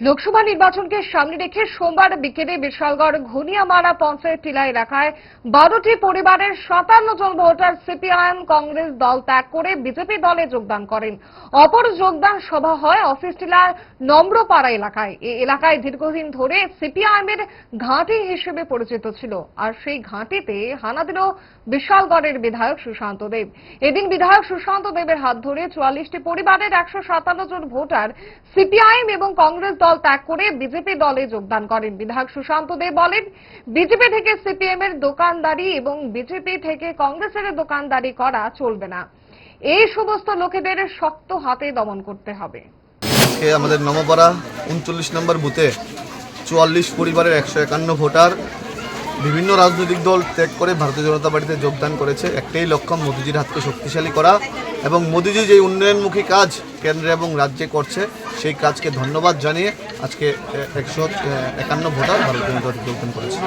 লোকসভা নির্বাচনকে সামনে রেখে সোমবার বিকেলে বিশালগড় ঘনিয়ামারা পঞ্চায়েত টিলা এলাকায় বারোটি পরিবারের সাতান্ন জন ভোটার সিপিআইএম কংগ্রেস দল ত্যাগ করে বিজেপি দলে যোগদান করেন। অপর যোগদান সভা হয় অফিস টিলার নম্রপাড়া এলাকায়। এই এলাকায় দীর্ঘদিন ধরে সিপিআইএম এর ঘাঁটি হিসেবে পরিচিত ছিল। আর সেই ঘাঁটিতে হানা দিল বিশালগড়ের বিধায়ক সুশান্ত দেব। এদিন বিধায়ক সুশান্ত দেবের হাত ধরে চুয়াল্লিশটি পরিবারের একশো সাতান্ন জন ভোটার সিপিআইএম এবং কংগ্রেস দল ত্যাগ করে বিজেপি দলে যোগদান করেন বিধায়ক সুশান্ত দেব বলেন, বিজেপি থেকে সিপিএম এর দোকানদারি এবং বিজেপি থেকে কংগ্রেসের দোকানদারি করা চলবে না। এই সমস্ত লোকেদের শক্ত হাতে দমন করতে হবে। আমাদের নমপাড়া উনচল্লিশ নম্বর বুথে চুয়াল্লিশ পরিবারের একশো একান্ন ভোটার বিভিন্ন রাজনৈতিক দল ত্যাগ করে ভারতীয় জনতা পার্টিতে যোগদান করেছে। একটাই লক্ষ্য, মোদিজির হাতকে শক্তিশালী করা এবং মোদিজি যে উন্নয়নমুখী কাজ কেন্দ্রে এবং রাজ্যে করছে, সেই কাজকে ধন্যবাদ জানিয়ে আজকে একশো একান্ন ভোটার ভারতীয় জনতা যোগদান করেছে।